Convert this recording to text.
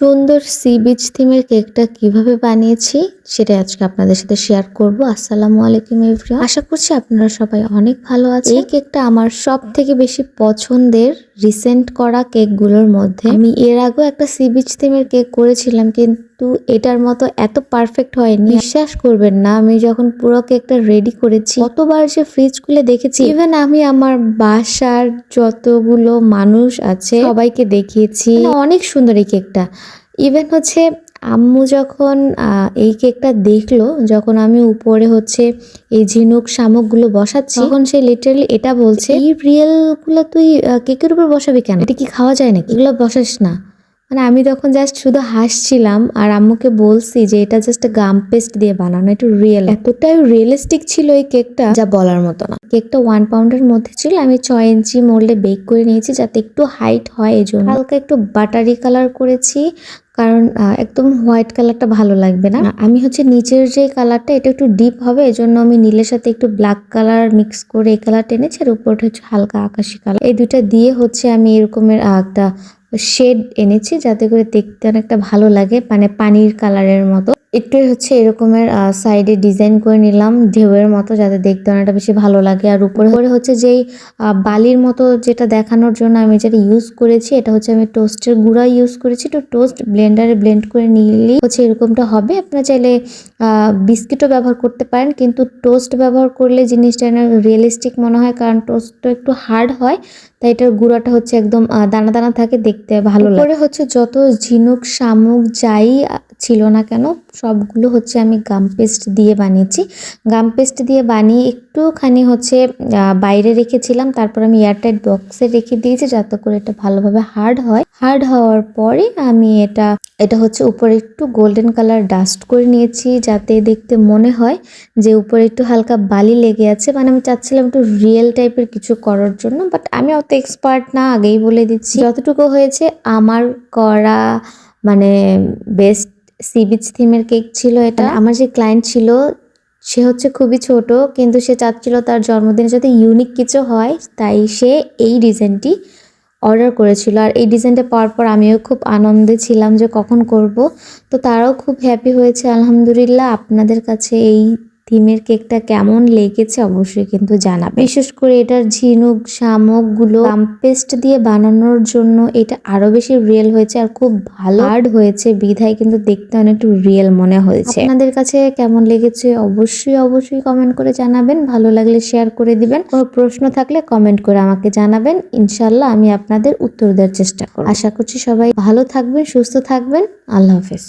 সুন্দর C beach থিমের কেকটা কীভাবে বানিয়েছি, সেটা আজকে আপনাদের সাথে শেয়ার করব। আসসালাম আলাইকুম এভরিওয়ান আশা করছি আপনারা সবাই অনেক ভালো আছেন। এই কেকটা আমার সব থেকে বেশি পছন্দের রিসেন্ট করা কেকগুলোর মধ্যে। আমি এর আগেও একটা সি বিচ থিমের কেক করেছিলাম, কিন্তু এটার মতো এত পারফেক্ট হয়নি। বিশ্বাস করবেন না আমি যখন পুরো কেকটা রেডি করেছি কতবার যে ফ্রিজ খুলে দেখেছি। ইভেন আমি আমার বাসার যতগুলো মানুষ আছে সবাইকে দেখিয়েছি। মানে অনেক সুন্দর এই কেকটা। ইভেন হচ্ছে আম্মু যখন এই কেকটা দেখল যখন আমি উপরে হচ্ছে এই ঝিনুক শামুকগুলো বসাচ্ছি তখন সে লিটারালি এটা বলছে এই রিয়েলগুলো তুই কেকের উপর বসাবি কেন? এটা কি খাওয়া যায় নাকি? এগুলো বসাস না। মানে আমি তখন জাস্ট শুধু হাসছিলাম আর আম্মুকে বলছি যে এটা জাস্ট গাম পেস্ট দিয়ে বানানো, একটু রিয়েল এতটাই রিয়েলিস্টিক ছিল এই কেকটা যা বলার মতো না। কেকটা ওয়ান পাউন্ডের মধ্যে ছিল, আমি ছয় ইঞ্চি মোল্ডে বেক করে নিয়েছি যাতে একটু হাইট হয় এই জন্য হালকা একটু বাটারি কালার করেছি, কারণ একদম হোয়াইট কালারটা ভালো লাগবে না। আমি হচ্ছে নিচের যে কালারটা এটা একটু ডিপ হবে এই জন্য আমি নীলের সাথে একটু ব্ল্যাক কালার মিক্স করে এই কালারটা এনেছি, আর উপরটা হচ্ছে হালকা আকাশি কালার এই দুইটা দিয়ে হচ্ছে আমি এরকমের একটা শেড এনেছি যাতে করে দেখতে অনেকটা ভালো লাগে মানে পানির কালারের মতো। একটু হচ্ছে এরকমের সাইডে ডিজাইন করে নিলাম ঢেউয়ের মতো যাতে দেখতে অনেকটা বেশি ভালো লাগে। আর উপরে উপরে হচ্ছে যেই বালির মতো যেটা দেখানোর জন্য আমি যেটা ইউজ করেছি এটা হচ্ছে আমি টোস্টের গুঁড়া ইউজ করেছি। তো টোস্ট ব্লেন্ডারে ব্লেন্ড করে নিলেই হচ্ছে এরকমটা হবে। আপনারা চাইলে বিস্কিটও ব্যবহার করতে পারেন কিন্তু টোস্ট ব্যবহার করলে জিনিসটা রিয়েলিস্টিক মনে হয় কারণ টোস্টটা একটু হার্ড হয়। তাই এটার গুঁড়াটা হচ্ছে একদম আহ, দানা দানা থাকে দেখতে ভালো লাগে। হচ্ছে যত ঝিনুক শামুক যাই ছিল না কেন, সবগুলো হচ্ছে আমি গাম পেস্ট দিয়ে বানিয়েছি। গাম পেস্ট দিয়ে বানিয়ে একটুখানি হচ্ছে বাইরে রেখেছিলাম, তারপর আমি এয়ারটাইট বক্সে রেখে দিয়েছি যাতে করে এটা ভালোভাবে হার্ড হয়। হার্ড হওয়ার পরে আমি এটা এটা হচ্ছে উপরে একটু গোল্ডেন কালার ডাস্ট করে নিয়েছি যাতে দেখতে মনে হয় যে উপরে একটু হালকা বালি লেগে আছে। মানে আমি চাচ্ছিলাম একটু রিয়েল টাইপের কিছু করার জন্য বাট আমি অত এক্সপার্ট না, আগেই বলে দিচ্ছি। যতটুকু হয়েছে আমার করা মানে বেস্ট সি বিচ থিমের কেক ছিল এটা। আমার যে ক্লায়েন্ট ছিল সে হচ্ছে খুবই ছোট কিন্তু সে চাচ্ছিল তার জন্মদিনে যাতে ইউনিক কিছু হয় তাই সে এই ডিজাইনটি অর্ডার করেছিল। আর এই ডিজাইনটা পাওয়ার পর আমিও খুব আনন্দে ছিলাম যে কখন করব। তো তারাও খুব হ্যাপি হয়েছে আলহামদুলিল্লাহ। আপনাদের কাছে এই থিমের কেকটা কেমন লেগেছে অবশ্যই কিন্তু জানাবে বিশেষ করে এটার ঝিনুক, শামুকগুলো পেস্ট দিয়ে বানানোর জন্য এটা আরও বেশি রিয়েল হয়েছে আর খুব ভালো হার্ড হয়েছে। বিধায় কিন্তু দেখতে অনেকটু রিয়েল মনে হয়েছে। আপনাদের কাছে কেমন লেগেছে অবশ্যই অবশ্যই কমেন্ট করে জানাবেন। ভালো লাগলে শেয়ার করে দিবেন। কোনো প্রশ্ন থাকলে কমেন্ট করে আমাকে জানাবেন। ইনশাল্লাহ আমি আপনাদের উত্তর দেওয়ার চেষ্টা করব। আশা করছি সবাই ভালো থাকবেন, সুস্থ থাকবেন। আল্লাহ হাফেজ।